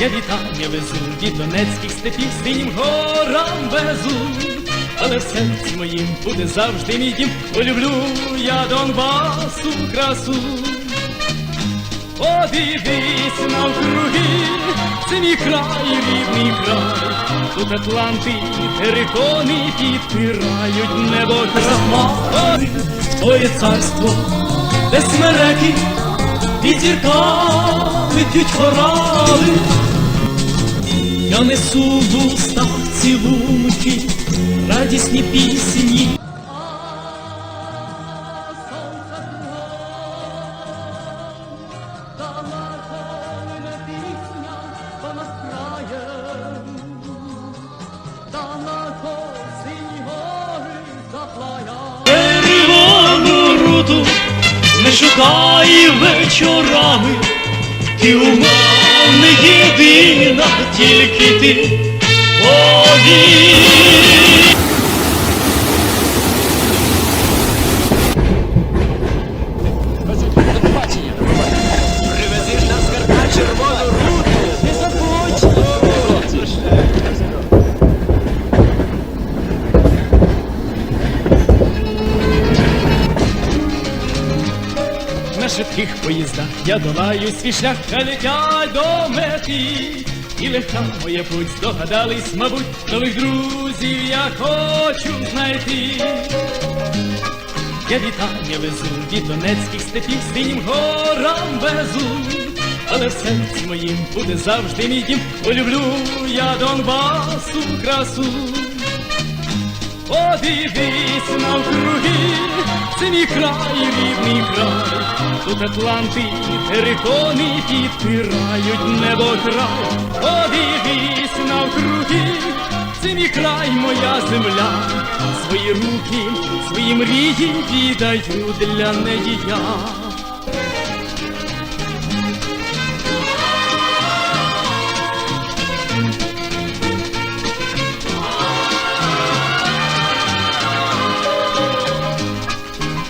Я вітання везу від донецьких степів синім горам везу, але в серці моїм буде завжди мій дім, бо люблю я Донбасу красу. Подивись навкруги, це мій край, рідний край, тут Атланти, терикони підпирають небо крахмали, твоє царство, де смереки, під зірками п'ють хорали. Я несу в устах цілунки, радісні пісні. Не шукай вечорами, ти у мене єдина, тільки ти повір. Привези нам скарба червону руту. Швидких поїздах я долаю свій шлях, летять до мети. І легка моя путь, здогадались, мабуть, нових друзів я хочу знайти. Я вітання везу від донецьких степів синім горам везу, але в серці моїм буде завжди мій дім, бо люблю я Донбасу красу. Подивись навкруги, це мій край, рідний край, тут Атланти, терикони підпирають небо край. Подивись навкруги, це мій край, моя земля, свої руки, свої мрії віддаю для неї я.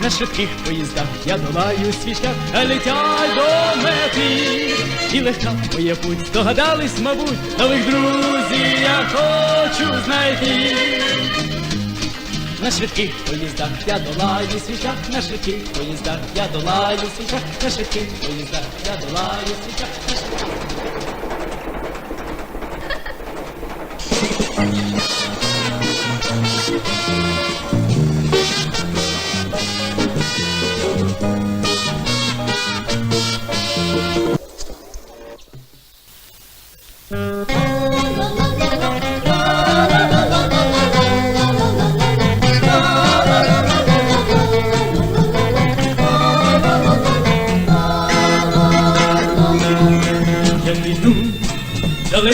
На швидких поїздах. Я долаю свій шлях, летять до мети. І легка моя путь, здогадались, мабуть, нових друзів я хочу знайти. На швидких поїздах я долаю свій на швидких поїздах я долаю свій на швидких поїздах я долаю свій на швидких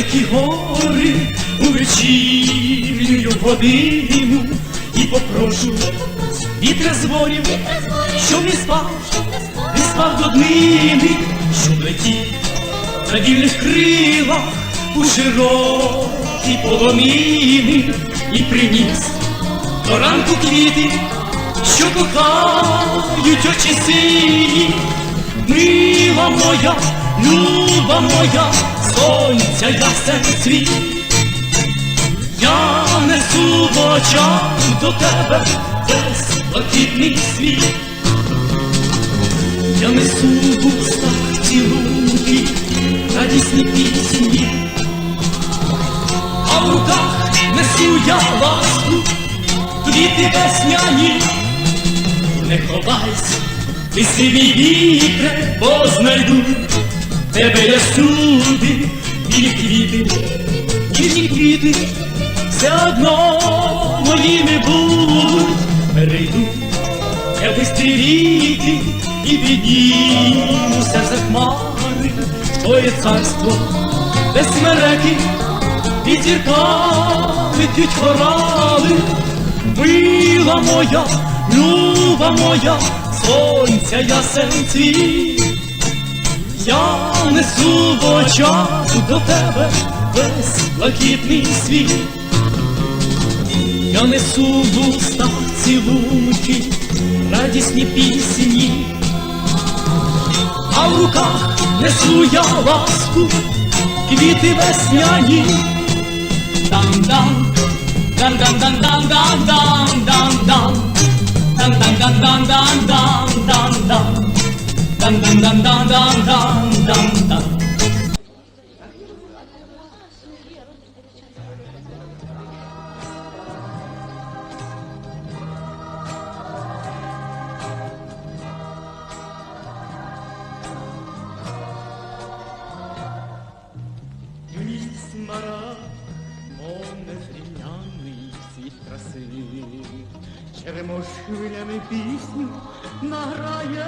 далекі гори у вечірню годину і попрошу вітра з ворів, щоб не спав, не спав до днини, щоб летів на вільних крилах у широкі полонини і приніс до ранку квіти, що кохають очі сині. Мила моя, люба моя, сонця ясен світ. Я несу в очах до тебе весь блакитний світ. Я несу в устах цілунки, радісні пісні, а в руках несу я ласку, квіти весняні. Не ховайся, ти сиві вітре, бо знайду тебе я всюди, білі квіти, ніжні квіти, все одно моїми будуть. Перейду я бистрі ріки і піднімуся за хмари твоє царство, де смереки під зірками п'ють хорали. Мила моя, люба моя, сонця ясен цвіт. Я несу в очах до тебе весь блакитний світ. Я несу в устах цілунки, радісні пісні, а в руках несу я ласку, квіти весняні. Дам-дам, дам-дам-дам-дам-дам-дам-дам. Дам-дам-дам-дам-дам-дам-дам. Дам-дам-дам-дам-дам-дам-дам. Ліс мара, мов незрівняний світ краси, Черемош хвилями пісню награє,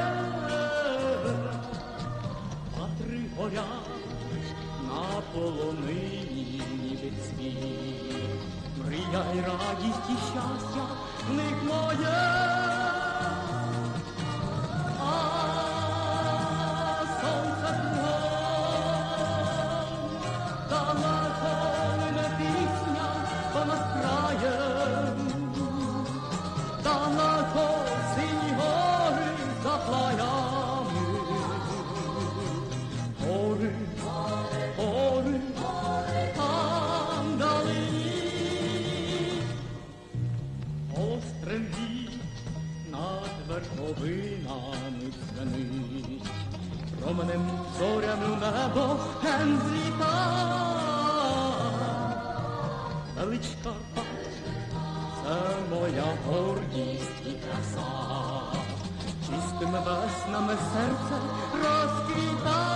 Патри горять на полонині ніби цвіт, Мрія й радість і щастя в них моє. Верховинами дзвенить, променем зорями в небо ген зліта. Карпат, це моя гордість і краса, чистими веснами серце розквіта.